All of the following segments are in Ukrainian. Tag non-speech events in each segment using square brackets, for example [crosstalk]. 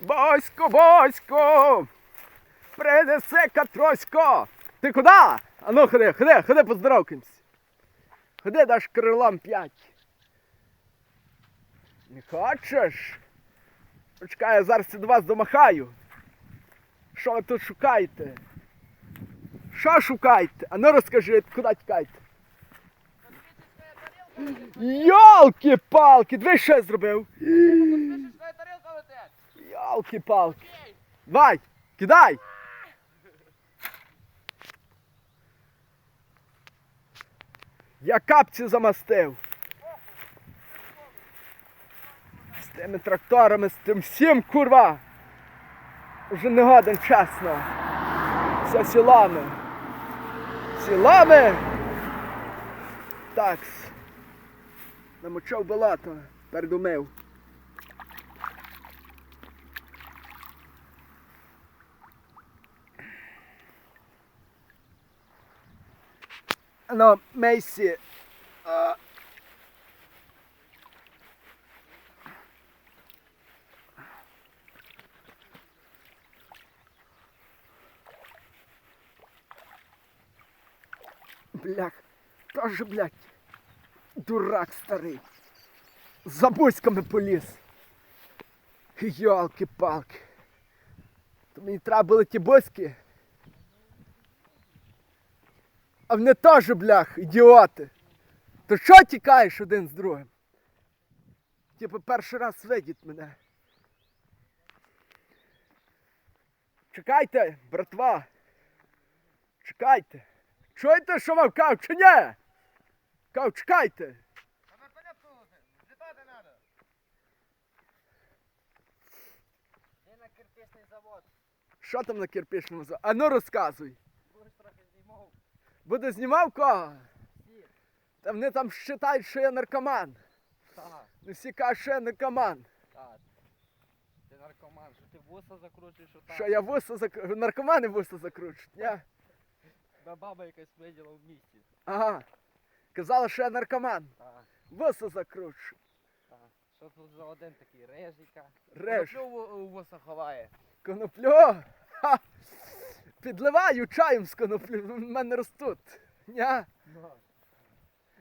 Босько, босько! Принеси катросько! Ти куди? А ну ходи, ходи, ходи поздоровкаємось. Ходи, даш крилам п'ять. Не хочеш? Почекай, я зараз до вас домахаю. Що ви тут шукаєте? Що шукаєте? А ну розкажи, куди тікаєте? Йолки-палки, диви, що я зробив? Йолки-палки. Давай, кидай! Я капці замастив. З тими тракторами, з тим всім, курва. Уже не годен, чесно. Все сілами. Сілами. Такс. Намочав балато, передумив. Ну, Мейсі. Блях, тоже, блядь, дурак старий. За бузьками поліз. Йолки-палки. То мені треба були ті бузьки. А вони теж, блях, ідіоти. То що тікаєш один з другим? Типу перший раз видіть мене. Чекайте, братва. Чекайте. Чуєте, що вам кажу, чи ні? Кажу, чекайте. Що там на кирпичному заводі? А ну розказуй. Буде знімав кого? Та вони там вважають, що я наркоман. Так, Не всі кажуть, що я наркоман. так. Ти наркоман, що ти вуса закручуєш отак. Що я вуса зак... наркомани вуса закручують. Ні? Тебе баба якась виділа в місті. Ага. Казала, що я наркоман. Так, Вуса закручу. так. Що тут за один такий режика? Реж. Що у вуса ховає? Коноплю. Ха. Підливаю чаєм з коноплю. В мене ростуть. Ня. Ну.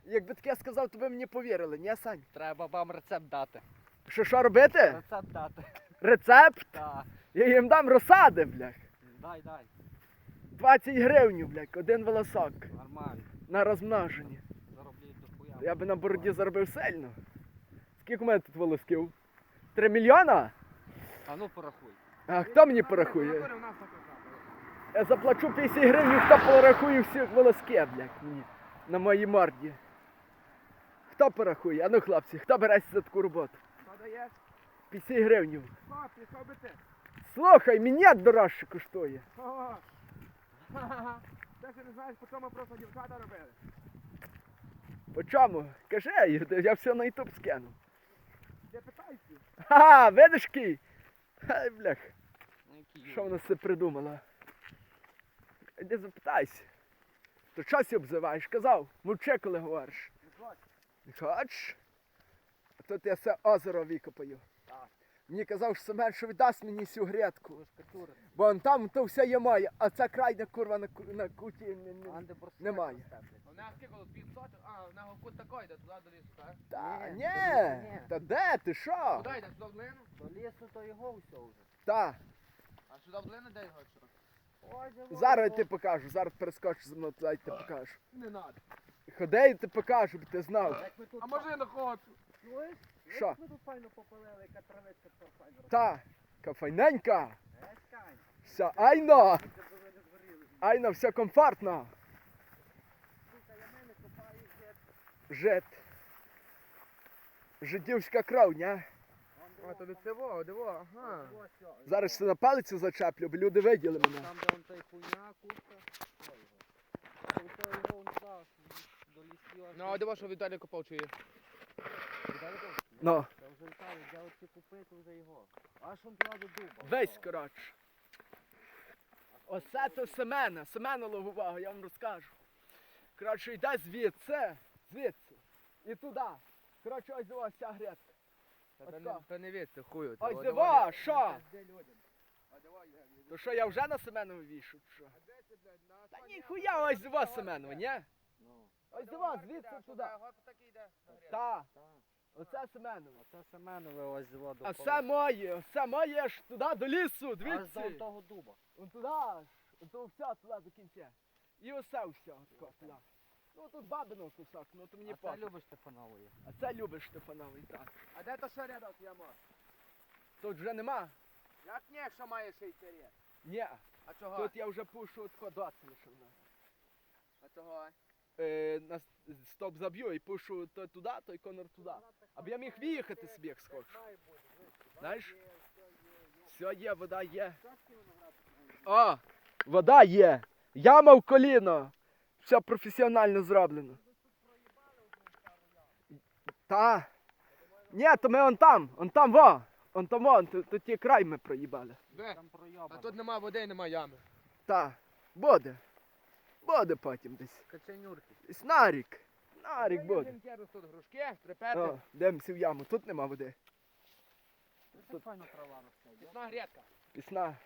Якби таке сказав, то ви мені повірили, ні, Сань? Треба бабам рецепт дати. Що що робити? Рецепт дати. Рецепт? Так. Я їм дам розсади, блях. Дай, дай. 20 гривень, блях, один волосок. Нормально. На розмноженні. Зароблюють до хуя. Я би на бороді заробив сильно. Скільки у мене тут волосків? Три мільйона? А ну порахуй. А хто мені порахує? Я заплачу 50 гривень, хто порахує всіх волосків, блядь, мені. На моїй морді. Хто порахує? А ну хлопці, хто береться за таку роботу? 50 гривень. Слухай, мені дорожче коштує. [laughs] Ти ще не знаєш, по чому просто дівчата робили. По чому? Кажи, я- все на ютуб скину. Я питайся. Ха, видиш кий? Хай, блях, Ну, що вона все придумала? Іди запитайся. То чого сі обзиваєш? Казав, мовчи, коли говориш. Не хочеш? А тут я все озеро викопаю. Так. Мені казав, що Семен, що віддасть мені цю грядку. Бо он там то все є моє, а ця крайня курва на, на куті не, не. Немає. У нас скільки 500, а нього кут такий, де туди до лісу, так? Та, Ні, ні, ні. та де ти що? Куди йде? Сюди в долину? До лісу то його все вже. Та, А сюди в долину де його що? Де зараз я ти покажу, зараз перескочу за мною туди ти покажу. Не надо. Ходи і ти покажу, бо ти знав. Як ми тут А може я не хочу? Чуєш? Що? Як ми тут файно попалили, яка травичка то файно. Та, кафайненька, Е, Скань. все айно, ви не згоріли. айно, все комфортно. Сука, я мене копаю вже. Жит. Жидівська кров, ня? А, то не цього, диво, ага. Зараз ще на палицю зачеплю, бо люди виділи мене. Там, де он той хуйня, курка. Ну, а диво, що Віталій копав чує. Ну, Та вже Віталій, взяв ці купити вже його. Аж он туди до дуба. весь, коротше. Оце то Семена, Семена ловував, я вам розкажу. Коротше, йде звідси, звідси, і туди. Коротше, ось ось ця грядка. Та Отка. не, то не віться, хую. Ой, дива, що? То що я вже на Семенові вішу? Що? Та ніхуя, ось дива Семенова, ні? Ну, Ось дива, звідси туди. от. Та, оце Семенова. Оце Семенове ось з воду. А це моє, це моє ж туди до лісу, Аж до дивіться. того дуба. Вон туди аж, то все туди до кінця. І оце все тако туди. Ну тут бабино кусок, ну то мені А це любиш Степанової? А це любиш Штефановий, так. А де то ще рядок я мав? Тут вже нема. Як ні, що має ряд? Ні, А чого? тут я вже пушу тако 20 лише в нас. А чого? Е, на с- стоп заб'ю і пушу то туди, той конор туди. Аби я міг виїхати собі, як схочу. Знаєш? Все є, вода є. О, вода є. Яма в коліно. Все професіонально зроблено. Та. Ні, то ми он там, он там во. Он там вон, то, то ті край ми проїбали. Де? Там А тут нема води і нема ями. Та, буде. Буде потім десь. Каченюрки. Десь на рік. На рік буде. Тут грушки, трепети. О, демся в яму, тут нема води. Це файно трава росте. Пісна грядка. Пісна.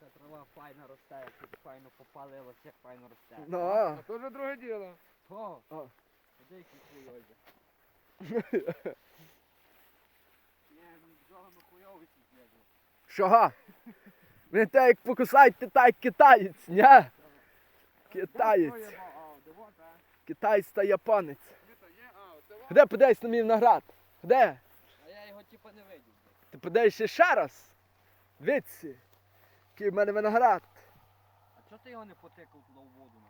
Ця трава файно росте, тут файно попалилося, файно росте. Ну, А то вже друге діло. О, О. де які хуйозі. [laughs] Ні, ну бджолами хуйові ці злізли. Чого? Ви те як покусаєте, так як китаєць, ні? Китаєць. Китаєць та японець. Де подивись на мій виноград? Де? А я його типа не видів. Ти подивишся ще раз? Дивіться, який в мене виноград. А чого ти його не потикав туди в воду? ну?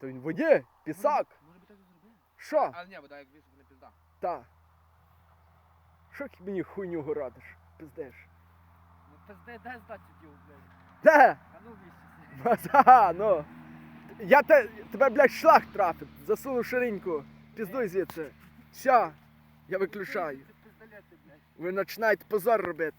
То він в воді, пісок. Може би так і зробив? Що? А ні, вода як вісок не пізда. Та. Що ти мені хуйню городиш? Пиздиш. Ну пизди, де здати діл, блядь? Де? А ну віщі. Ага, ну. Я те, тебе, блядь, шлах трафив. Засунув шириньку. Піздуй звідси. Все, я виключаю. Це пиздалети, блядь. Ви починаєте позор робити.